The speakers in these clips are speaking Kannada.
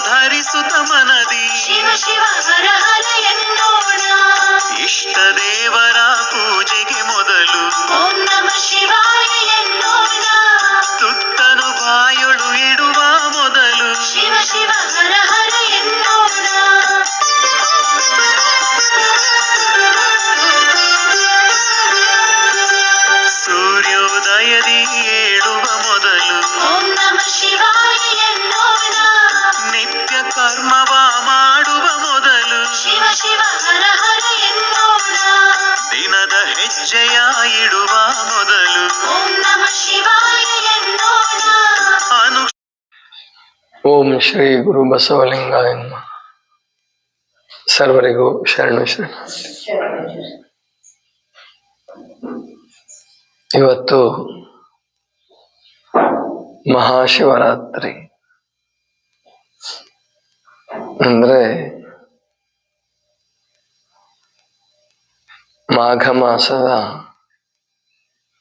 ಧರಿಸುತ್ತ ಮನದಿ. ಶಿವ ಶಿವ ಹರ ಹರ ಎನ್ನೋಣ. ಇಷ್ಟ ದೇವರ ಪೂಜೆಗೆ ಮೊದಲು ಓಂ ನಮ ಶಿವಾಯ ಎನ್ನೋಣ. ತುತ್ತನು ಬಾಯೊಳು ಇಡುವ ಮೊದಲು ಶಿವ ಶಿವ ಇಡುವ ಮೊದಲು. ಓಂ ನಮ ಶಿವಾಯ ಎನ್ನೋಣ ಅನು ಓಂ ಶ್ರೀ ಗುರು ಬಸವಲಿಂಗ ಎಂಬ ಸರ್ವರಿಗೂ ಶರಣು ಶರಣ. ಇವತ್ತು ಮಹಾಶಿವರಾತ್ರಿ. ಅಂದ್ರೆ ಮಾಘ ಮಾಸದ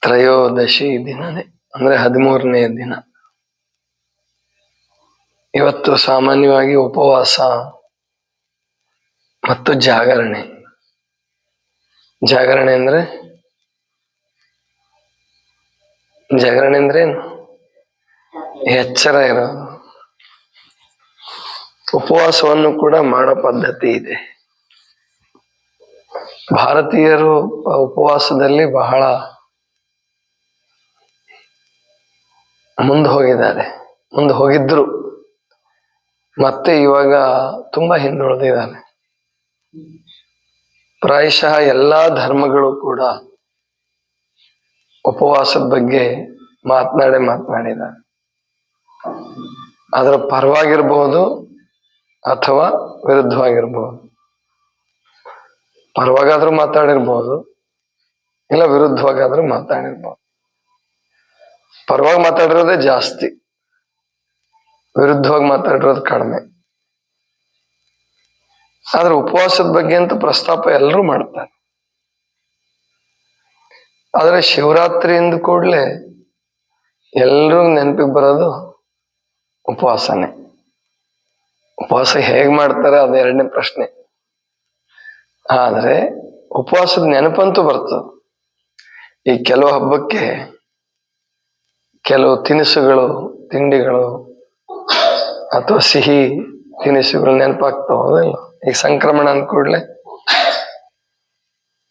ತ್ರಯೋದಶಿ ದಿನನೇ ಅಂದ್ರೆ ಹದಿಮೂರನೇ ದಿನ. ಇವತ್ತು ಸಾಮಾನ್ಯವಾಗಿ ಉಪವಾಸ ಮತ್ತು ಜಾಗರಣೆ. ಜಾಗರಣೆ ಅಂದ್ರೆ? ಜಾಗರಣೆ ಅಂದ್ರೆ ಎಚ್ಚರ ಇರೋದು. ಉಪವಾಸವನ್ನು ಕೂಡ ಮಾಡೋ ಪದ್ಧತಿ ಇದೆ. ಭಾರತೀಯರು ಉಪವಾಸದಲ್ಲಿ ಬಹಳ ಮುಂದೆ ಹೋಗಿದ್ದಾರೆ. ಮುಂದೆ ಹೋಗಿದ್ರು. ಮತ್ತೆ ಇವಾಗ ತುಂಬಾ ಹಿಂದುಳಿದಿದ್ದಾನೆ ಪ್ರಾಯಶಃ ಎಲ್ಲಾ ಧರ್ಮಗಳು ಕೂಡ ಉಪವಾಸದ ಬಗ್ಗೆ ಮಾತನಾಡೇ ಮಾತನಾಡಿದ್ದಾರೆ. ಅದರ ಪರವಾಗಿರ್ಬೋದು ಅಥವಾ ವಿರುದ್ಧವಾಗಿರ್ಬೋದು. ಪರವಾಗಾದ್ರೂ ಮಾತಾಡಿರ್ಬೋದು ಇಲ್ಲ ವಿರುದ್ಧವಾಗಾದ್ರೂ ಮಾತಾಡಿರ್ಬೋದು ಪರವಾಗಿ ಮಾತಾಡಿರೋದೇ ಜಾಸ್ತಿ. ವಿರುದ್ಧವಾಗಿ ಮಾತಾಡಿರೋದು ಕಡಿಮೆ. ಆದ್ರೆ ಉಪವಾಸದ ಬಗ್ಗೆ ಅಂತ ಪ್ರಸ್ತಾಪ ಎಲ್ಲರೂ ಮಾಡ್ತಾರೆ. ಆದ್ರೆ ಶಿವರಾತ್ರಿ ಎಂದ ಕೂಡಲೇ ಎಲ್ರಿಗೂ ನೆನಪಿಗೆ ಬರೋದು ಉಪವಾಸನೆ. ಉಪವಾಸ ಹೇಗ್ ಮಾಡ್ತಾರೆ ಅದು ಎರಡನೇ ಪ್ರಶ್ನೆ. ಆದ್ರೆ ಉಪವಾಸದ ನೆನಪಂತೂ ಬರ್ತದೆ. ಈ ಕೆಲವು ಹಬ್ಬಕ್ಕೆ ಕೆಲವು ತಿನಿಸುಗಳು, ತಿಂಡಿಗಳು ಅಥವಾ ಸಿಹಿ ತಿನಿಸುಗಳು ನೆನಪಾಗ್ತಾ ಹೋದಿಲ್ಲ ಈಗ ಸಂಕ್ರಮಣ ಅಂದ ಕೂಡಲೇ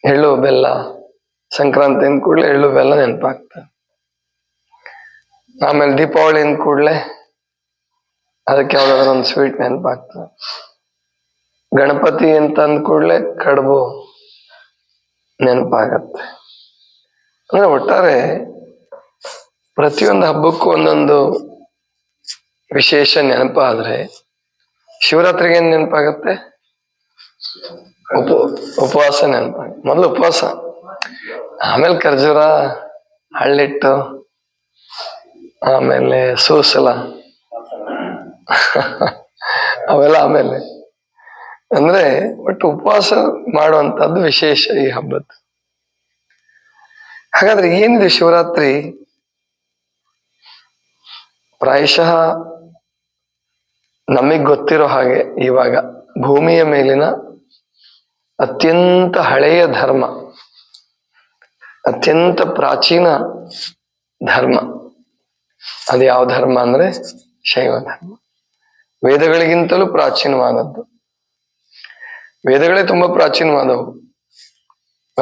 ಎಳ್ಳು, ಬೆಲ್ಲ, ಸಂಕ್ರಾಂತಿ ಅಂದ ಕೂಡಲೇ ಎಳ್ಳು, ಬೆಲ್ಲ ನೆನಪಾಗ್ತದೆ ಆಮೇಲೆ ದೀಪಾವಳಿ ಅಂದ ಕೂಡಲೇ ಅದಕ್ಕೆ ಯಾವ್ದಾದ್ರು ಒಂದು ಸ್ವೀಟ್ ನೆನಪಾಗ್ತದೆ ಗಣಪತಿ ಅಂತ ಅಂದ ಕೂಡಲೇ ಕಡುಬು ನೆನಪಾಗತ್ತೆ. ಅಂದ್ರೆ ಒಟ್ಟಾರೆ ಪ್ರತಿಯೊಂದು ಹಬ್ಬಕ್ಕೂ ಒಂದೊಂದು ವಿಶೇಷ ನೆನಪಾದ್ರೆ ಶಿವರಾತ್ರಿಗೆ ಏನ್ ನೆನಪಾಗತ್ತೆ? ಉಪ, ಉಪವಾಸ ನೆನಪಾಗ, ಮೊದಲು ಉಪವಾಸ. ಆಮೇಲೆ ಖರ್ಜೂರ, ಹಳ್ಳಿಟ್ಟು, ಆಮೇಲೆ ಸೂಸಲ. ಅವೆಲ್ಲ ಆಮೇಲೆ. ಅಂದ್ರೆ ಒಟ್ಟು ಉಪವಾಸ ಮಾಡುವಂತದ್ದು ವಿಶೇಷ ಈ ಹಬ್ಬದ್ದು. ಹಾಗಾದ್ರೆ ಏನಿದೆ ಶಿವರಾತ್ರಿ? ಪ್ರಾಯಶಃ ನಮಗ್ ಗೊತ್ತಿರೋ ಹಾಗೆ ಇವಾಗ ಭೂಮಿಯ ಮೇಲಿನ ಅತ್ಯಂತ ಹಳೆಯ ಧರ್ಮ, ಅತ್ಯಂತ ಪ್ರಾಚೀನ ಧರ್ಮ. ಅದು ಯಾವ ಧರ್ಮ ಅಂದ್ರೆ ಶೈವ ಧರ್ಮ. ವೇದಗಳಿಗಿಂತಲೂ ಪ್ರಾಚೀನವಾದದ್ದು. ವೇದಗಳೇ ತುಂಬಾ ಪ್ರಾಚೀನವಾದವು.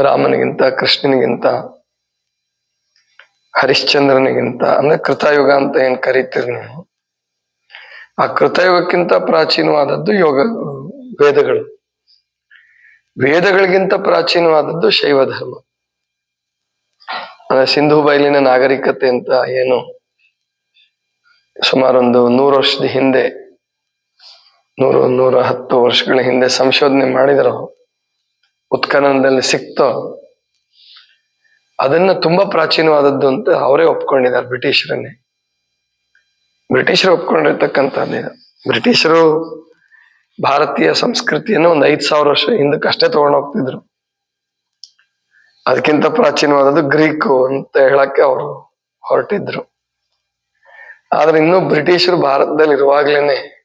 ರಾಮನಿಗಿಂತ, ಕೃಷ್ಣನಿಗಿಂತ ಹರಿಶ್ಚಂದ್ರನಿಗಿಂತ, ಅಂದ್ರೆ ಕೃತಯುಗ ಅಂತ ಏನ್ ಕರಿತೀರಿ ನೀವು? ಆ ಕೃತಯುಗಕ್ಕಿಂತ ಪ್ರಾಚೀನವಾದದ್ದು ಯೋಗ, ವೇದಗಳು. ವೇದಗಳಿಗಿಂತ ಪ್ರಾಚೀನವಾದದ್ದು ಶೈವ ಧರ್ಮ ಅಂದ್ರೆ ಸಿಂಧು ಬಯಲಿನ ನಾಗರಿಕತೆ ಅಂತ ಏನು? ಸುಮಾರೊಂದು ನೂರು ವರ್ಷದ ಹಿಂದೆ, ನೂರು, ನೂರ ಹತ್ತು ವರ್ಷಗಳ ಹಿಂದೆ ಸಂಶೋಧನೆ ಮಾಡಿದ್ರು, ಉತ್ಖನನದಲ್ಲಿ ಸಿಕ್ತೋ ಅದನ್ನ ತುಂಬಾ ಪ್ರಾಚೀನವಾದದ್ದು ಅಂತ ಅವರೇ ಒಪ್ಕೊಂಡಿದ್ದಾರೆ ಬ್ರಿಟಿಷರನ್ನೇ. ಬ್ರಿಟಿಷರು ಒಪ್ಕೊಂಡಿರ್ತಕ್ಕಂಥ ಬ್ರಿಟಿಷರು ಭಾರತೀಯ ಸಂಸ್ಕೃತಿಯನ್ನು ಒಂದು ಐದ್ ಸಾವಿರ ವರ್ಷ ಹಿಂದಕ್ಕೆ ಅಷ್ಟೇ ತಗೊಂಡು ಹೋಗ್ತಿದ್ರು. ಅದಕ್ಕಿಂತ ಪ್ರಾಚೀನವಾದದ್ದು ಗ್ರೀಕು ಅಂತ ಹೇಳಕ್ಕೆ ಅವರು ಹೊರಟಿದ್ರು. ಆದ್ರೆ ಇನ್ನು ಬ್ರಿಟಿಷರು ಭಾರತದಲ್ಲಿ ಇರುವಾಗ್ಲೇನೆ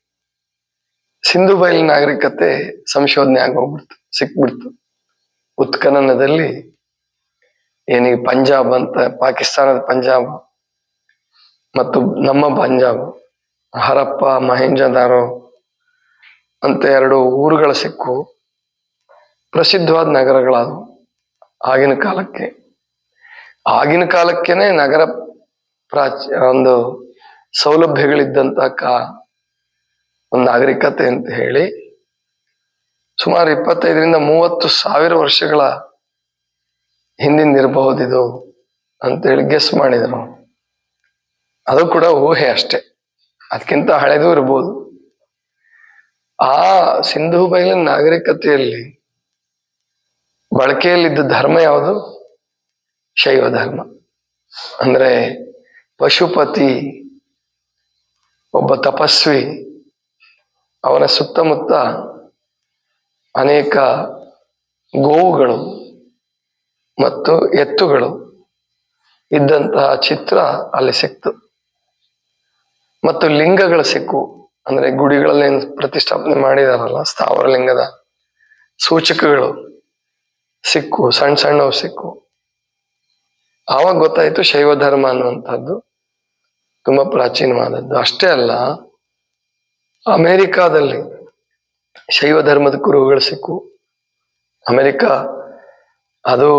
ಸಿಂಧು ಬಯಲು ನಾಗರಿಕತೆ ಸಂಶೋಧನೆ ಆಗೋಗ್ಬಿಡ್ತು ಸಿಕ್ಬಿಡ್ತು. ಉತ್ಖನನದಲ್ಲಿ ಏನೀಗ ಪಂಜಾಬ್ ಅಂತ, ಪಾಕಿಸ್ತಾನದ ಪಂಜಾಬ್ ಮತ್ತು ನಮ್ಮ ಪಂಜಾಬ್, ಹರಪ್ಪ, ಮಹೇಂಜದಾರೋ ಅಂತ ಎರಡು ಊರುಗಳು ಸಿಕ್ಕು. ಪ್ರಸಿದ್ಧವಾದ ನಗರಗಳಾದವು. ಆಗಿನ ಕಾಲಕ್ಕೆ. ಆಗಿನ ಕಾಲಕ್ಕೇನೆ ನಗರ ಪ್ರಾಚ್ಯ ಒಂದು ಸೌಲಭ್ಯಗಳಿದ್ದಂತ ಕಾ, ಒಂದು ನಾಗರಿಕತೆ ಅಂತ ಹೇಳಿ, ಸುಮಾರು ಇಪ್ಪತ್ತೈದರಿಂದ ಮೂವತ್ತು ಸಾವಿರ ವರ್ಷಗಳ ಹಿಂದಿಂದ ಇದು ಅಂತೇಳಿ ಗೆಸ್ ಮಾಡಿದರು. ಅದು ಕೂಡ ಊಹೆ ಅಷ್ಟೆ. ಅದಕ್ಕಿಂತ ಹಳೆದು ಇರ್ಬೋದು. ಆ ಸಿಂಧು ಬಯಲಿನ ನಾಗರಿಕತೆಯಲ್ಲಿ ಬಳಕೆಯಲ್ಲಿದ್ದ ಧರ್ಮ ಯಾವುದು? ಶೈವ ಧರ್ಮ. ಅಂದ್ರೆ ಪಶುಪತಿ, ಒಬ್ಬ ತಪಸ್ವಿ, ಅವನ ಸುತ್ತಮುತ್ತ ಅನೇಕ ಗೋವುಗಳು. ಮತ್ತು ಎತ್ತುಗಳು ಇದ್ದಂತಹ ಚಿತ್ರ ಅಲ್ಲಿ ಸಿಕ್ತು. ಮತ್ತು ಲಿಂಗಗಳು ಸಿಕ್ಕು. ಅಂದ್ರೆ ಗುಡಿಗಳಲ್ಲಿ ಏನು ಪ್ರತಿಷ್ಠಾಪನೆ ಮಾಡಿದಾರಲ್ಲ, ಸ್ಥಾವರ ಲಿಂಗದ ಸೂಚಕಗಳು ಸಿಕ್ಕು, ಸಣ್ಣ ಸಣ್ಣವು ಸಿಕ್ಕು. ಆವಾಗ ಗೊತ್ತಾಯ್ತು ಶೈವ ಧರ್ಮ ಅನ್ನುವಂಥದ್ದು ತುಂಬಾ ಪ್ರಾಚೀನವಾದದ್ದು. ಅಷ್ಟೇ ಅಲ್ಲ, ಅಮೇರಿಕಾದಲ್ಲಿ ಶೈವ ಧರ್ಮದ ಕುರುಗಳು ಸಿಕ್ಕು. ಅಮೆರಿಕ ಅದು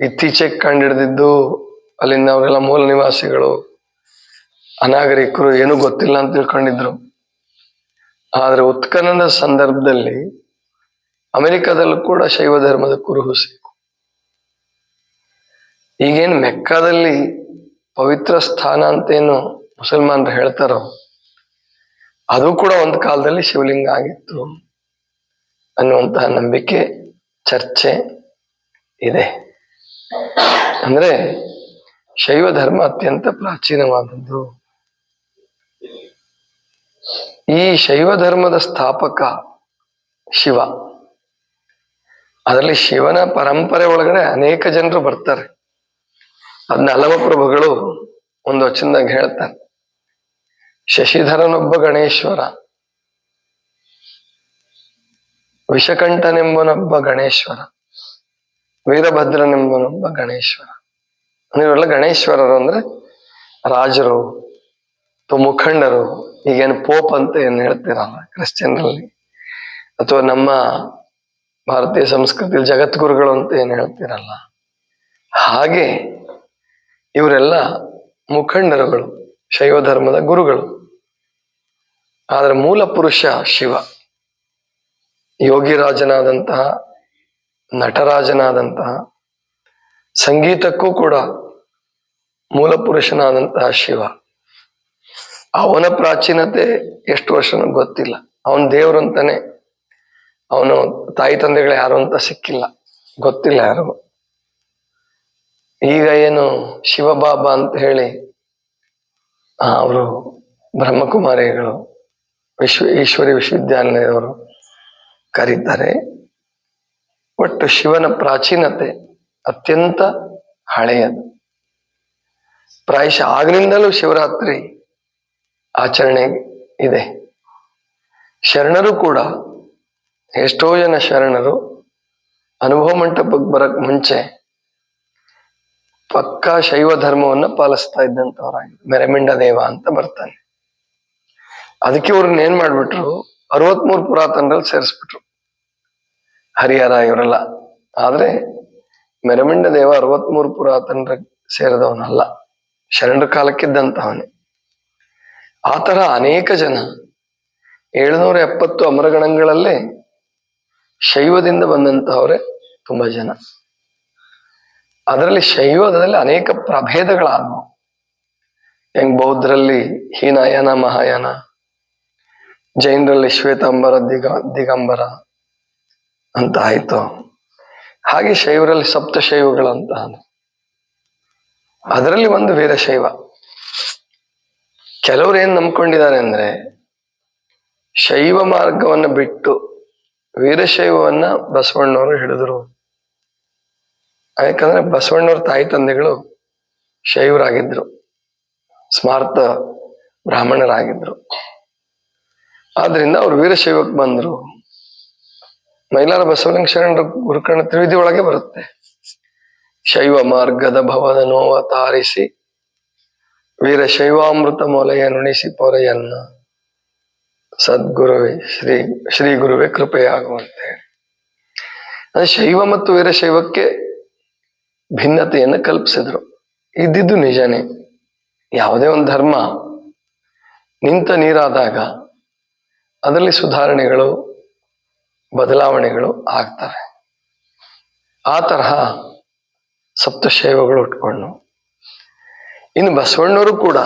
ಇತ್ತೀಚೆಗೆ ಕಂಡಿಡಿದಿದ್ದು ಅಲ್ಲಿಂದ ಅವರೆಲ್ಲ ಮೂಲ ನಿವಾಸಿಗಳು, ಅನಾಗರಿಕರು ಏನೂ ಗೊತ್ತಿಲ್ಲ ಅಂತ ತಿಳ್ಕೊಂಡಿದ್ರು. ಆದ್ರೆ ಉತ್ಖನನದ ಸಂದರ್ಭದಲ್ಲಿ ಅಮೆರಿಕದಲ್ಲೂ ಕೂಡ ಶೈವ ಧರ್ಮದ ಕುರುಹು ಸಿಕ್ಕು. ಈಗೇನು ಮೆಕ್ಕದಲ್ಲಿ ಪವಿತ್ರ ಸ್ಥಾನ ಅಂತೇನು ಮುಸಲ್ಮಾನರು ಹೇಳ್ತಾರೋ, ಅದು ಕೂಡ ಒಂದು ಕಾಲದಲ್ಲಿ ಶಿವಲಿಂಗ ಆಗಿತ್ತು ಅನ್ನುವಂತಹ ನಂಬಿಕೆ ಚರ್ಚೆ ಇದೆ. ಅಂದ್ರೆ ಶೈವ ಧರ್ಮ ಅತ್ಯಂತ ಪ್ರಾಚೀನವಾದದ್ದು. ಈ ಶೈವ ಧರ್ಮದ ಸ್ಥಾಪಕ ಶಿವ. ಅದರಲ್ಲಿ ಶಿವನ ಪರಂಪರೆ ಒಳಗಡೆ ಅನೇಕ ಜನರು ಬರ್ತಾರೆ. ಅದನ್ನ ಹಲವ ಪ್ರಭುಗಳು ಒಂದು ವಚನದಾಗ ಹೇಳ್ತಾರೆ. ಶಶಿಧರನೊಬ್ಬ ಗಣೇಶ್ವರ. ವಿಷಕಂಠನೆಂಬನೊಬ್ಬ ಗಣೇಶ್ವರ, ವೀರಭದ್ರನೆಂಬನೊಬ್ಬ ಗಣೇಶ್ವರ. ಇವರೆಲ್ಲ ಗಣೇಶ್ವರರು ಅಂದ್ರೆ ರಾಜರು, ಅಥವಾ ಮುಖಂಡರು, ಈಗೇನು ಪೋಪ್ ಅಂತ ಏನು ಹೇಳ್ತೀರಲ್ಲ ಕ್ರಿಶ್ಚಿಯನ್ರಲ್ಲಿ? ಅಥವಾ ನಮ್ಮ ಭಾರತೀಯ ಸಂಸ್ಕೃತಿಯಲ್ಲಿ ಜಗದ್ಗುರುಗಳು ಅಂತ ಏನು ಹೇಳ್ತೀರಲ್ಲ? ಹಾಗೆ ಇವರೆಲ್ಲ ಮುಖಂಡರುಗಳು, ಶೈವ ಧರ್ಮದ ಗುರುಗಳು. ಆದರೆ ಮೂಲ ಪುರುಷ ಶಿವ. ಯೋಗಿರಾಜನಾದಂತಹ, ನಟರಾಜನಾದಂತಹ, ಸಂಗೀತಕ್ಕೂ ಕೂಡ ಮೂಲ ಪುರುಷನಾದಂತಹ ಶಿವ. ಅವನ ಪ್ರಾಚೀನತೆ ಎಷ್ಟು ವರ್ಷನೂ ಗೊತ್ತಿಲ್ಲ. ಅವನ ದೇವ್ರು ಅಂತಾನೆ ಅವನು ತಾಯಿ ತಂದೆಗಳು ಯಾರು ಅಂತ ಸಿಕ್ಕಿಲ್ಲ. ಗೊತ್ತಿಲ್ಲ ಯಾರು. ಈಗ ಏನು ಶಿವಬಾಬಾ ಅಂತ ಹೇಳಿ ಅವರು ಬ್ರಹ್ಮಕುಮಾರಿಗಳು, ವಿಶ್ವ ಈಶ್ವರಿ ವಿಶ್ವವಿದ್ಯಾನಿಲಯದವರು ಕರೀತಾರೆ. ಒಟ್ಟು ಶಿವನ ಪ್ರಾಚೀನತೆ ಅತ್ಯಂತ ಹಳೆಯದು. ಪ್ರಾಯಶಃ ಆಗಿನಿಂದಲೂ ಶಿವರಾತ್ರಿ ಆಚರಣೆ ಇದೆ. ಶರಣರು ಕೂಡ ಎಷ್ಟೋ ಜನ ಶರಣರು ಅನುಭವ ಮಂಟಪಕ್ಕೆ ಬರಕ್ ಮುಂಚೆ ಪಕ್ಕಾ ಶೈವ ಧರ್ಮವನ್ನ ಪಾಲಿಸ್ತಾ ಇದ್ದಂಥವ್ರಾಗಿ ಮೆರೆಮಿಂಡ ದೇವ ಅಂತ ಬರ್ತಾನೆ. ಅದಕ್ಕೆ ಅವ್ರನ್ನ ಏನ್ ಮಾಡ್ಬಿಟ್ರು? ಅರವತ್ಮೂರು ಪುರಾತನರಲ್ಲಿ ಸೇರಿಸ್ಬಿಟ್ರು. ಹರಿಹರ ಇವರೆಲ್ಲ. ಆದ್ರೆ ಮೆರಮಿಂಡ ದೇವ ಅರವತ್ಮೂರು ಪುರಾತನರ ಸೇರಿದವನಲ್ಲ. ಶರಣರ ಕಾಲಕ್ಕಿದ್ದಂತವನೇ ಆ ತರ ಅನೇಕ ಜನ ಏಳುನೂರ ಎಪ್ಪತ್ತು ಅಮರಗಣಗಳಲ್ಲೇ ಶೈವದಿಂದ ಬಂದಂತಹವರೇ ತುಂಬಾ ಜನ. ಅದರಲ್ಲಿ ಶೈವದಲ್ಲಿ ಅನೇಕ ಪ್ರಭೇದಗಳಾದವು. ಹೆಂಗ್ ಬೌದ್ಧರಲ್ಲಿ ಹೀನಾಯನ ಮಹಾಯಾನ ಜೈನರಲ್ಲಿ ಶ್ವೇತಾಂಬರ, ದಿಗ, ದಿಗಂಬರ ಅಂತ ಆಯ್ತು. ಹಾಗೆ ಶೈವರಲ್ಲಿ ಸಪ್ತ ಶೈವಗಳಂತ ಅದರಲ್ಲಿ ಒಂದು ವೀರಶೈವ ಕೆಲವ್ರು ಏನ್ ನಂಬ್ಕೊಂಡಿದ್ದಾರೆ ಅಂದ್ರೆ ಶೈವ ಮಾರ್ಗವನ್ನು ಬಿಟ್ಟು ವೀರಶೈವವನ್ನ ಬಸವಣ್ಣವರು ಹಿಡಿದ್ರು. ಯಾಕಂದ್ರೆ ಬಸವಣ್ಣವ್ರ ತಾಯಿ ತಂದೆಗಳು ಶೈವರಾಗಿದ್ರು. ಸ್ಮಾರ್ತ ಬ್ರಾಹ್ಮಣರಾಗಿದ್ರು. ಆದ್ರಿಂದ ಅವ್ರು ವೀರಶೈವಕ್ಕೆ ಬಂದ್ರು. ಮೈಲಾರ ಬಸವಲಿಂಗ ಶರಣರ ಗುರುಕರ್ಣ ತ್ರಿವಿಧಿ ಒಳಗೆ ಬರುತ್ತೆ. ಶೈವ ಮಾರ್ಗದ ಭವದ ನೋವ ತಾರಿಸಿ, ವೀರಶೈವಾಮೃತ ಮೊಲೆಯ ನುಣಿಸಿ ಪೊರೆಯನ್ನ. ಸದ್ಗುರುವೇ, ಶ್ರೀ ಶ್ರೀ ಗುರುವೇ ಕೃಪೆಯಾಗುವಂತೆ ಅದೇ ಶೈವ ಮತ್ತು ವೀರಶೈವಕ್ಕೆ ಭಿನ್ನತೆಯನ್ನು ಕಲ್ಪಿಸಿದ್ರು. ಇದ್ದಿದ್ದು ನಿಜನೇ. ಯಾವುದೇ ಒಂದು ಧರ್ಮ ನಿಂತ ನೀರಾದಾಗ ಅದರಲ್ಲಿ ಸುಧಾರಣೆಗಳು, ಬದಲಾವಣೆಗಳು ಆಗ್ತವೆ. ಆ ತರಹ ಸಪ್ತಶೈವಗಳು ಉಟ್ಕೊಂಡು. ಇನ್ನು ಬಸವಣ್ಣವರು ಕೂಡ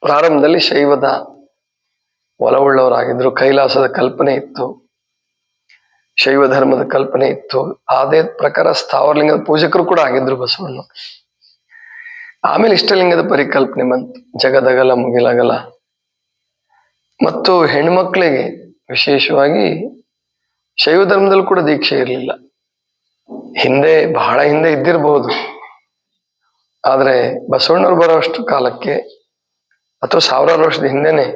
ಪ್ರಾರಂಭದಲ್ಲಿ ಶೈವದ ಒಲವುಳ್ಳವರಾಗಿದ್ದರು. ಕೈಲಾಸದ ಕಲ್ಪನೆ ಇತ್ತು. ಶೈವ ಧರ್ಮದ ಕಲ್ಪನೆ ಇತ್ತು. ಅದೇ ಪ್ರಕಾರ ಸ್ಥಾವರಲಿಂಗದ ಪೂಜಕರು ಕೂಡ ಆಗಿದ್ರು ಬಸವಣ್ಣ ಆಮೇಲೆ ಇಷ್ಟಲಿಂಗದ ಪರಿಕಲ್ಪನೆ ಬಂತು. ಜಗದಗಲ, ಮುಗಿಲಗಲ. ಮತ್ತು ಹೆಣ್ಮಕ್ಳಿಗೆ ವಿಶೇಷವಾಗಿ ಶೈವ ಧರ್ಮದಲ್ಲಿ ಕೂಡ ದೀಕ್ಷೆ ಇರಲಿಲ್ಲ. ಹಿಂದೆ, ಬಹಳ ಹಿಂದೆ ಇದ್ದಿರಬಹುದು ಆದರೆ ಬಸವಣ್ಣವ್ರು ಬರೋಷ್ಟು ಕಾಲಕ್ಕೆ ಅಥವಾ ಸಾವಿರಾರು ವರ್ಷದ ಹಿಂದೆನೆ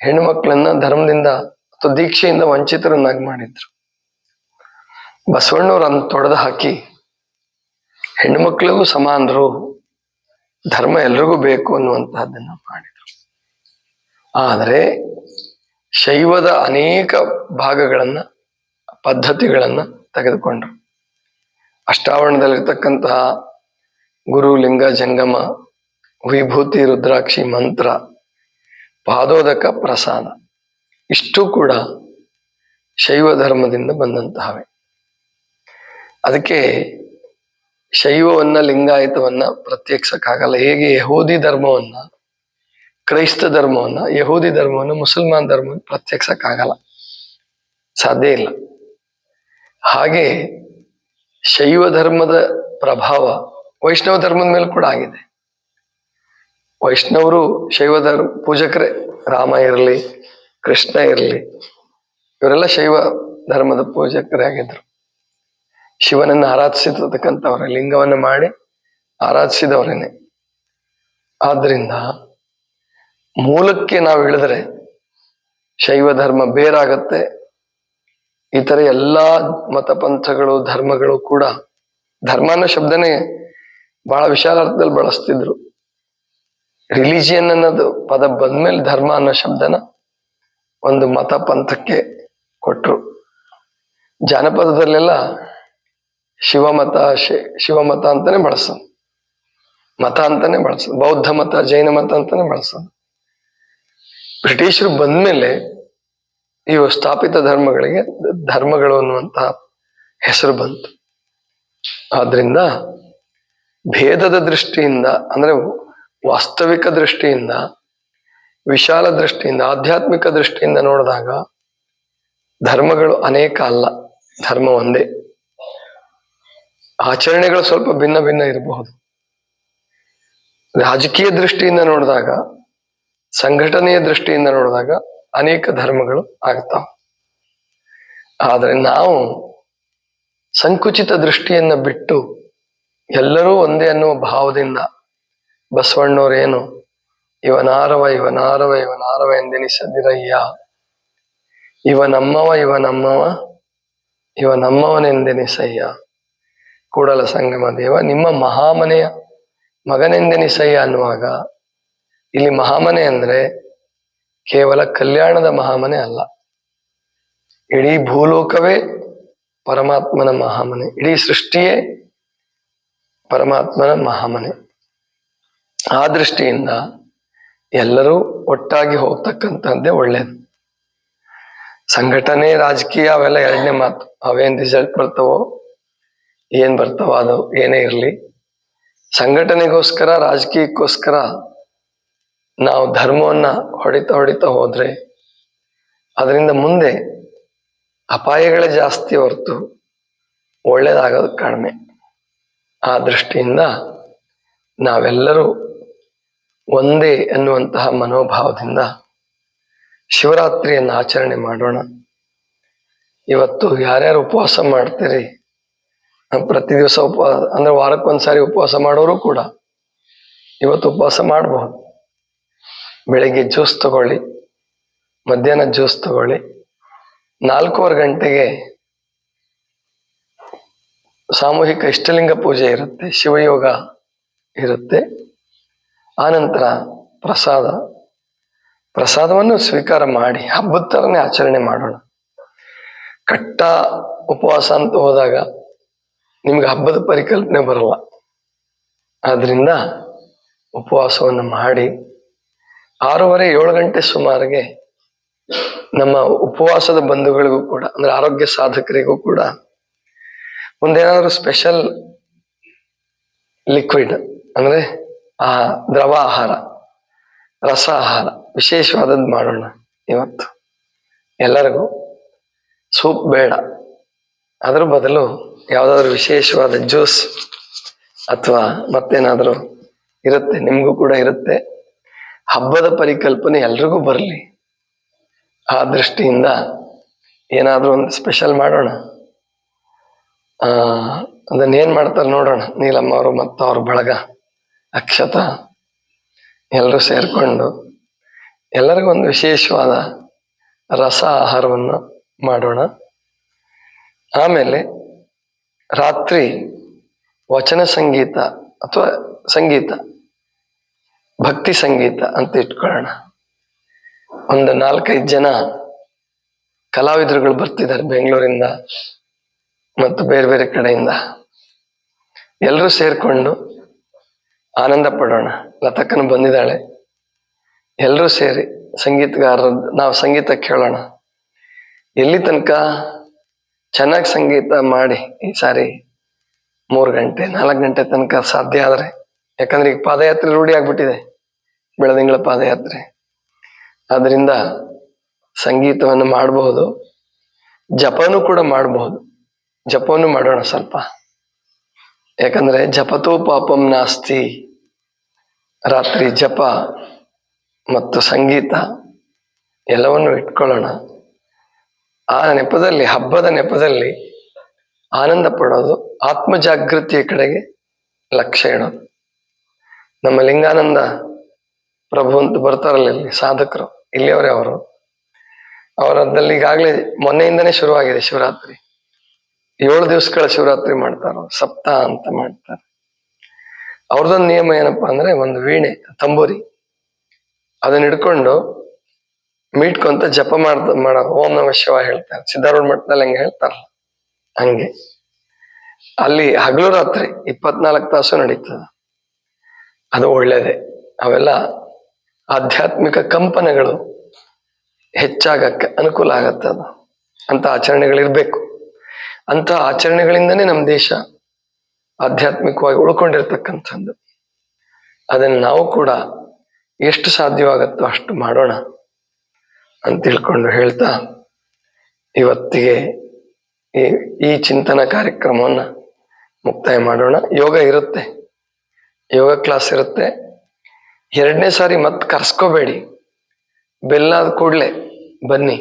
ಹೆಣ್ಮಕ್ಳನ್ನ ಧರ್ಮದಿಂದ ಅಥವಾ ದೀಕ್ಷೆಯಿಂದ ವಂಚಿತರನ್ನಾಗಿ ಮಾಡಿದ್ರು. ಬಸವಣ್ಣವ್ರನ್ನ ತೊಡೆದು ಹಾಕಿ ಹೆಣ್ಮಕ್ಳಿಗೂ ಸಮಾನರು, ಧರ್ಮ ಎಲ್ರಿಗೂ ಬೇಕು ಅನ್ನುವಂತಹದ್ದನ್ನ ಮಾಡಿದ್ರು ಆದರೆ ಶೈವದ ಅನೇಕ ಭಾಗಗಳನ್ನ, ಪದ್ಧತಿಗಳನ್ನ ತೆಗೆದುಕೊಂಡ್ರು. ಅಷ್ಟಾವರಣದಲ್ಲಿರ್ತಕ್ಕಂತಹ ಗುರು, ಲಿಂಗ, ಜಂಗಮ, ವಿಭೂತಿ, ರುದ್ರಾಕ್ಷಿ, ಮಂತ್ರ, ಪಾದೋದಕ, ಪ್ರಸಾದ, ಇಷ್ಟು ಕೂಡ ಶೈವ ಧರ್ಮದಿಂದ ಬಂದಂತಹವೆ. ಅದಕ್ಕೆ ಶೈವವನ್ನ, ಲಿಂಗಾಯತವನ್ನ ಪ್ರತ್ಯೇಕಿಸಕ್ಕಾಗಲ್ಲ. ಹೇಗೆ ಯಹೋದಿ ಧರ್ಮವನ್ನ ಕ್ರೈಸ್ತ ಧರ್ಮವನ್ನ, ಯಹೂದಿ ಧರ್ಮವನ್ನ, ಮುಸಲ್ಮಾನ್ ಧರ್ಮವನ್ನು ಪ್ರತ್ಯೇಕಿಸಕ್ಕಾಗಲ್ಲ ಸಾಧ್ಯ ಇಲ್ಲ. ಹಾಗೆ ಶೈವ ಧರ್ಮದ ಪ್ರಭಾವ ವೈಷ್ಣವ ಧರ್ಮದ ಮೇಲೆ ಕೂಡ ಆಗಿದೆ. ವೈಷ್ಣವರು ಶೈವ ಧರ್ಮ, ಪೂಜಕರೇ ರಾಮ ಇರಲಿ, ಕೃಷ್ಣ ಇರಲಿ, ಇವರೆಲ್ಲ ಶೈವ ಧರ್ಮದ ಪೂಜಕರೇ ಆಗಿದ್ರು. ಶಿವನನ್ನು ಆರಾಧಿಸಿರ್ತಕ್ಕಂಥವ್ರೆ, ಲಿಂಗವನ್ನು ಮಾಡಿ ಆರಾಧಿಸಿದವರೇನೆ. ಆದ್ರಿಂದ ಮೂಲಕ್ಕೆ ನಾವು ಇಳಿದ್ರೆ ಶೈವ ಧರ್ಮ ಬೇರಾಗತ್ತೆ. ಇತರ ಎಲ್ಲಾ ಮತಪಂಥಗಳು ಧರ್ಮಗಳು ಕೂಡ ಧರ್ಮ ಅನ್ನೋ ಶಬ್ದನೇ ಬಹಳ ವಿಶಾಲ ಅರ್ಥದಲ್ಲಿ ಬಳಸ್ತಿದ್ರು. ರಿಲಿಜಿಯನ್ ಅನ್ನೋದು ಪದ ಬಂದ್ಮೇಲೆ ಧರ್ಮ ಅನ್ನೋ ಶಬ್ದನ ಒಂದು ಮತ ಪಂಥಕ್ಕೆ ಕೊಟ್ರು. ಜಾನಪದದಲ್ಲೆಲ್ಲ ಶಿವಮತ ಶಿವಮತ ಅಂತಾನೆ ಬಳಸ ಮತ ಅಂತಾನೆ ಬಳಸೋದು. ಬೌದ್ಧ ಮತ, ಜೈನ ಮತ ಅಂತಾನೆ ಬಳಸೋದು. ಬ್ರಿಟಿಷರು ಬಂದ್ಮೇಲೆ ಇವು ಸ್ಥಾಪಿತ ಧರ್ಮಗಳಿಗೆ ಧರ್ಮಗಳು ಅನ್ನುವಂತಹ ಹೆಸರು ಬಂತು. ಆದ್ರಿಂದ ಭೇದದ ದೃಷ್ಟಿಯಿಂದ, ಅಂದ್ರೆ ವಾಸ್ತವಿಕ ದೃಷ್ಟಿಯಿಂದ, ವಿಶಾಲ ದೃಷ್ಟಿಯಿಂದ, ಆಧ್ಯಾತ್ಮಿಕ ದೃಷ್ಟಿಯಿಂದ ನೋಡಿದಾಗ ಧರ್ಮಗಳು ಅನೇಕ ಅಲ್ಲ, ಧರ್ಮ ಒಂದೇ. ಆಚರಣೆಗಳು ಸ್ವಲ್ಪ ಭಿನ್ನ ಭಿನ್ನ ಇರಬಹುದು. ರಾಜಕೀಯ ದೃಷ್ಟಿಯಿಂದ ನೋಡಿದಾಗ ಸಂಘಟನೆಯ ದೃಷ್ಟಿಯಿಂದ ನೋಡಿದಾಗ ಅನೇಕ ಧರ್ಮಗಳು ಆಗ್ತಾವ. ಆದರೆ ನಾವು ಸಂಕುಚಿತ ದೃಷ್ಟಿಯನ್ನ ಬಿಟ್ಟು ಎಲ್ಲರೂ ಒಂದೇ ಅನ್ನುವ ಭಾವದಿಂದ ಬಸವಣ್ಣವ್ರೇನು ಇವನಾರವ ಇವನಾರವ ಇವನಾರವ ಎಂದೆನಿಸದಿರಯ್ಯ. ಇವ ನಮ್ಮವ ಇವ ನಮ್ಮವ, ಇವ ನಮ್ಮವನೆಂದೆನಿಸಯ್ಯ. ಕೂಡಲ ಸಂಗಮ ದೇವ, ನಿಮ್ಮ ಮಹಾಮನೆಯ ಮಗನೆಂದೆನಿಸಯ್ಯ ಅನ್ನುವಾಗ ಇಲ್ಲಿ ಮಹಾಮನೆ ಅಂದ್ರೆ ಕೇವಲ ಕಲ್ಯಾಣದ ಮಹಾಮನೆ ಅಲ್ಲ. ಇಡೀ ಭೂಲೋಕವೇ ಪರಮಾತ್ಮನ ಮಹಾಮನೆ. ಇಡೀ ಸೃಷ್ಟಿಯೇ ಪರಮಾತ್ಮನ ಮಹಾಮನೆ. ಆ ದೃಷ್ಟಿಯಿಂದ ಎಲ್ಲರೂ ಒಟ್ಟಾಗಿ ಹೋಗ್ತಕ್ಕಂಥದ್ದೇ ಒಳ್ಳೇದು. ಸಂಘಟನೆ, ರಾಜಕೀಯ ಅವೆಲ್ಲ ಎರಡನೇ ಮಾತು. ಅವೇನ್ ರಿಸಲ್ಟ್ ಬರ್ತವೋ, ಏನ್ ಬರ್ತವೋ ಅದು ಏನೇ ಇರಲಿ. ಸಂಘಟನೆಗೋಸ್ಕರ, ರಾಜಕೀಯಕ್ಕೋಸ್ಕರ ನಾವು ಧರ್ಮವನ್ನ ಹೊಡಿತಾ ಹೊಡಿತಾ ಹೋದ್ರೆ ಅದರಿಂದ ಮುಂದೆ ಅಪಾಯಗಳೇ ಜಾಸ್ತಿ ಹೊರತು ಒಳ್ಳೇದಾಗೋದು ಕಡಿಮೆ. ಆ ದೃಷ್ಟಿಯಿಂದ ನಾವೆಲ್ಲರೂ ಒಂದೇ ಎನ್ನುವಂತಹ ಮನೋಭಾವದಿಂದ ಶಿವರಾತ್ರಿಯನ್ನು ಆಚರಣೆ ಮಾಡೋಣ. ಇವತ್ತು ಯಾರ್ಯಾರು ಉಪವಾಸ ಮಾಡ್ತೀರಿ? ಪ್ರತಿ ದಿವಸ ಉಪವಾಸ ಅಂದ್ರೆ ವಾರಕ್ಕೊಂದ್ಸಾರಿ ಉಪವಾಸ ಮಾಡೋರು ಕೂಡ ಇವತ್ತು ಉಪವಾಸ ಮಾಡಬಹುದು. ಬೆಳಿಗ್ಗೆ ಜ್ಯೂಸ್ ತಗೊಳ್ಳಿ, ಮಧ್ಯಾಹ್ನ ಜ್ಯೂಸ್ ತಗೊಳ್ಳಿ, ನಾಲ್ಕೂವರೆ ಗಂಟೆಗೆ ಸಾಮೂಹಿಕ ಇಷ್ಟಲಿಂಗ ಪೂಜೆ ಇರುತ್ತೆ, ಶಿವಯೋಗ ಇರುತ್ತೆ. ಆನಂತರ ಪ್ರಸಾದ. ಪ್ರಸಾದವನ್ನು ಸ್ವೀಕಾರ ಮಾಡಿ, ಹಬ್ಬದ ಥರನೇ ಆಚರಣೆ ಮಾಡೋಣ. ಕಟ್ಟ ಉಪವಾಸ ಅಂತ ಹೋದಾಗ ನಿಮ್ಗೆ ಹಬ್ಬದ ಪರಿಕಲ್ಪನೆ ಬರಲ್ಲ. ಆದ್ರಿಂದ ಉಪವಾಸವನ್ನು ಮಾಡಿ ಆರೂವರೆ, ಏಳು ಗಂಟೆ ಸುಮಾರಿಗೆ ನಮ್ಮ ಉಪವಾಸದ ಬಂಧುಗಳಿಗೂ ಕೂಡ, ಅಂದ್ರೆ ಆರೋಗ್ಯ ಸಾಧಕರಿಗೂ ಕೂಡ ಒಂದೇನಾದ್ರೂ ಸ್ಪೆಷಲ್ ಲಿಕ್ವಿಡ್ ಅಂದ್ರೆ ಆ ದ್ರವ ಆಹಾರ, ರಸ ಆಹಾರ ವಿಶೇಷವಾದದ್ದು ಮಾಡೋಣ ಇವತ್ತು. ಎಲ್ಲರಿಗೂ ಸೂಪ್ ಬೇಡ. ಅದ್ರ ಬದಲು ಯಾವುದಾದ್ರೂ ವಿಶೇಷವಾದ ಜ್ಯೂಸ್ ಅಥವಾ ಮತ್ತೇನಾದರೂ ಇರುತ್ತೆ, ನಿಮಗೂ ಕೂಡ ಇರುತ್ತೆ. ಹಬ್ಬದ ಪರಿಕಲ್ಪನೆ ಎಲ್ರಿಗೂ ಬರಲಿ. ಆ ದೃಷ್ಟಿಯಿಂದ ಏನಾದರೂ ಒಂದು ಸ್ಪೆಷಲ್ ಮಾಡೋಣ. ಅದನ್ನೇನು ಮಾಡ್ತಾರೆ ನೋಡೋಣ. ನೀಲಮ್ಮ ಅವರು ಮತ್ತು ಅವ್ರ ಬಳಗ ಅಕ್ಷತ ಎಲ್ಲರೂ ಸೇರಿಕೊಂಡು ಎಲ್ಲರಿಗೂ ಒಂದು ವಿಶೇಷವಾದ ರಸ ಆಹಾರವನ್ನು ಮಾಡೋಣ. ಆಮೇಲೆ ರಾತ್ರಿ ವಚನ ಸಂಗೀತ ಅಥವಾ ಸಂಗೀತ. ಭಕ್ತಿ ಸಂಗೀತ ಅಂತ ಇಟ್ಕೊಳ್ಳೋಣ. ಒಂದು ನಾಲ್ಕೈದು ಜನ ಕಲಾವಿದರುಗಳು ಬರ್ತಿದ್ದಾರೆ ಬೆಂಗಳೂರಿಂದ ಮತ್ತು ಬೇರೆ ಬೇರೆ ಕಡೆಯಿಂದ. ಎಲ್ಲರೂ ಸೇರಿಕೊಂಡು ಆನಂದ ಪಡೋಣ. ಲತಕ್ಕನ ಬಂದಿದ್ದಾಳೆ. ಎಲ್ಲರೂ ಸೇರಿ ಸಂಗೀತಗಾರರ, ನಾವು ಸಂಗೀತ ಕೇಳೋಣ. ಎಲ್ಲಿ ತನಕ ಚೆನ್ನಾಗಿ ಸಂಗೀತ ಮಾಡಿ ಈ ಸಾರಿ ಮೂರು ಗಂಟೆ, ನಾಲ್ಕು ಗಂಟೆ ತನಕ ಸಾಧ್ಯ ಆದರೆ. ಯಾಕಂದ್ರೆ ಈಗ ಪಾದಯಾತ್ರೆ ರೂಢಿ ಆಗ್ಬಿಟ್ಟಿದೆ. ಬೆಳದಿಂಗಳ ಪಾದಯಾತ್ರೆ. ಅದರಿಂದ ಸಂಗೀತವನ್ನು ಮಾಡಬಹುದು. ಜಪನು ಕೂಡ ಮಾಡಬಹುದು. ಜಪವನ್ನು ಮಾಡೋಣ ಸ್ವಲ್ಪ. ಯಾಕಂದ್ರೆ ಜಪತೋ ಪಾಪಂ ನಾಸ್ತಿ. ರಾತ್ರಿ ಜಪ ಮತ್ತು ಸಂಗೀತ ಎಲ್ಲವನ್ನು ಇಟ್ಕೊಳ್ಳೋಣ. ಆ ನೆಪದಲ್ಲಿ, ಹಬ್ಬದ ನೆಪದಲ್ಲಿ ಆನಂದ ಪಡೋದು ಆತ್ಮ ಜಾಗೃತಿಯ ಕಡೆಗೆ ಲಕ್ಷ್ಯ ಇಡೋದು. ನಮ್ಮ ಲಿಂಗಾನಂದ ಪ್ರಭು ಅಂತ ಬರ್ತಾರಲ್ಲ ಇಲ್ಲಿ, ಸಾಧಕರು. ಇಲ್ಲಿಯವರೇ ಅವರು. ಅವರದ್ದಲ್ಲಿ ಈಗಾಗಲೇ ಮೊನ್ನೆಯಿಂದನೇ ಶುರುವಾಗಿದೆ ಶಿವರಾತ್ರಿ. ಏಳು ದಿವಸಗಳ ಶಿವರಾತ್ರಿ ಮಾಡ್ತಾರೋ ಸಪ್ತ ಅಂತ ಮಾಡ್ತಾರೆ. ಅವ್ರದೊಂದು ನಿಯಮ ಏನಪ್ಪಾ ಅಂದ್ರೆ, ಒಂದು ವೀಣೆ, ತಂಬೂರಿ. ಅದನ್ನ ಹಿಡ್ಕೊಂಡು ಮೀಟ್ಕೊಂತ ಜಪ ಮಾಡ್ದ ಮಾಡ, ಓಂ ನಮ ಶಿವ ಹೇಳ್ತಾರೆ. ಸಿದ್ಧಾರೂಢ ಮಠದಲ್ಲಿ ಹಂಗೆ ಹೇಳ್ತಾರ ಹಂಗೆ. ಅಲ್ಲಿ ಹಗಲು ರಾತ್ರಿ ಇಪ್ಪತ್ನಾಲ್ಕು ತಾಸು ನಡೀತದ. ಅದು ಒಳ್ಳೇದೇ. ಅವೆಲ್ಲ ಆಧ್ಯಾತ್ಮಿಕ ಕಂಪನಗಳು ಹೆಚ್ಚಾಗಕ್ಕೆ ಅನುಕೂಲ ಆಗತ್ತೆ ಅದು. ಅಂತ ಆಚರಣೆಗಳಿರ್ಬೇಕು. ಅಂತ ಆಚರಣೆಗಳಿಂದನೇ ನಮ್ಮ ದೇಶ ಆಧ್ಯಾತ್ಮಿಕವಾಗಿ ಉಳ್ಕೊಂಡಿರ್ತಕ್ಕಂಥದ್ದು. ಅದನ್ನು ನಾವು ಕೂಡ ಎಷ್ಟು ಸಾಧ್ಯವಾಗತ್ತೋ ಅಷ್ಟು ಮಾಡೋಣ ಅಂತ ತಿಳ್ಕೊಂಡು ಹೇಳ್ತಾ ಇವತ್ತಿಗೆ ಈ ಈ ಚಿಂತನ ಕಾರ್ಯಕ್ರಮವನ್ನು ಮುಕ್ತಾಯ ಮಾಡೋಣ. ಯೋಗ ಇರುತ್ತೆ. ಯೋಗ ಕ್ಲಾಸ್ ಇರುತ್ತೆ. ಎರಡನೇ ಸಾರಿ ಮತ್ತೆ ಕರ್ಸ್ಕೋಬೇಡಿ. ಬೆಲ್ಲಾದ ಕೂಡಲೇ ಬನ್ನಿ.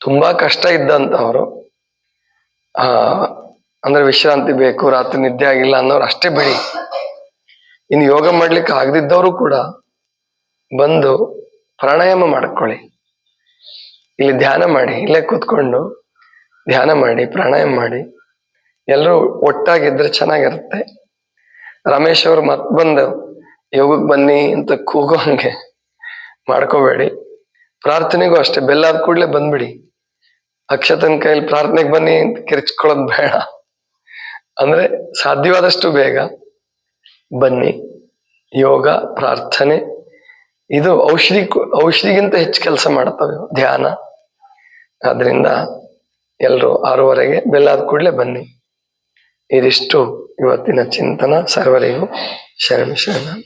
ತುಂಬಾ ಕಷ್ಟ ಇದ್ದಂಥವ್ರು ಆ, ಅಂದ್ರೆ ವಿಶ್ರಾಂತಿ ಬೇಕು, ರಾತ್ರಿ ನಿದ್ದೆ ಆಗಿಲ್ಲ ಅನ್ನೋರು ಅಷ್ಟೇ ಬಿಡಿ. ಇನ್ನು ಯೋಗ ಮಾಡ್ಲಿಕ್ಕೆ ಆಗದಿದ್ದವರು ಕೂಡ ಬಂದು ಪ್ರಾಣಾಯಾಮ ಮಾಡ್ಕೊಳ್ಳಿ. ಇಲ್ಲಿ ಧ್ಯಾನ ಮಾಡಿ, ಇಲ್ಲೇ ಕೂತ್ಕೊಂಡು ಧ್ಯಾನ ಮಾಡಿ, ಪ್ರಾಣಾಯಾಮ ಮಾಡಿ. ಎಲ್ಲರೂ ಒಟ್ಟಾಗಿದ್ರೆ ಚೆನ್ನಾಗಿರುತ್ತೆ. ರಮೇಶ್ ಅವರು ಮತ್ ಬಂದು ಯೋಗಕ್ಕೆ ಬನ್ನಿ ಅಂತ ಕೂಗೋ ಹಂಗೆ ಮಾಡ್ಕೋಬೇಡಿ. ಪ್ರಾರ್ಥನೆಗೂ ಅಷ್ಟೇ ಬೆಲ್ಲಾದ ಕೂಡಲೇ ಬಂದ್ಬಿಡಿ. ಅಕ್ಷತನ ಕೈಲಿ ಪ್ರಾರ್ಥನೆಗೆ ಬನ್ನಿ ಅಂತ ಕಿರ್ಚ್ಕೊಳ್ಳೋದು ಬೇಡ. ಅಂದ್ರೆ ಸಾಧ್ಯವಾದಷ್ಟು ಬೇಗ ಬನ್ನಿ. ಯೋಗ, ಪ್ರಾರ್ಥನೆ, ಇದು ಔಷಧಿ ಔಷಧಿಗಿಂತ ಹೆಚ್ಚು ಕೆಲಸ ಮಾಡ್ತವೆ ಧ್ಯಾನ. ಆದ್ರಿಂದ ಎಲ್ಲರೂ ಆರೂವರೆಗೆ ಬೆಲ್ಲಾದ ಕೂಡಲೇ ಬನ್ನಿ. ಇದಿಷ್ಟು ಇವತ್ತಿನ ಚಿಂತನ. ಸರ್ವರಿಗೂ ಶರಣ ಶರಣ.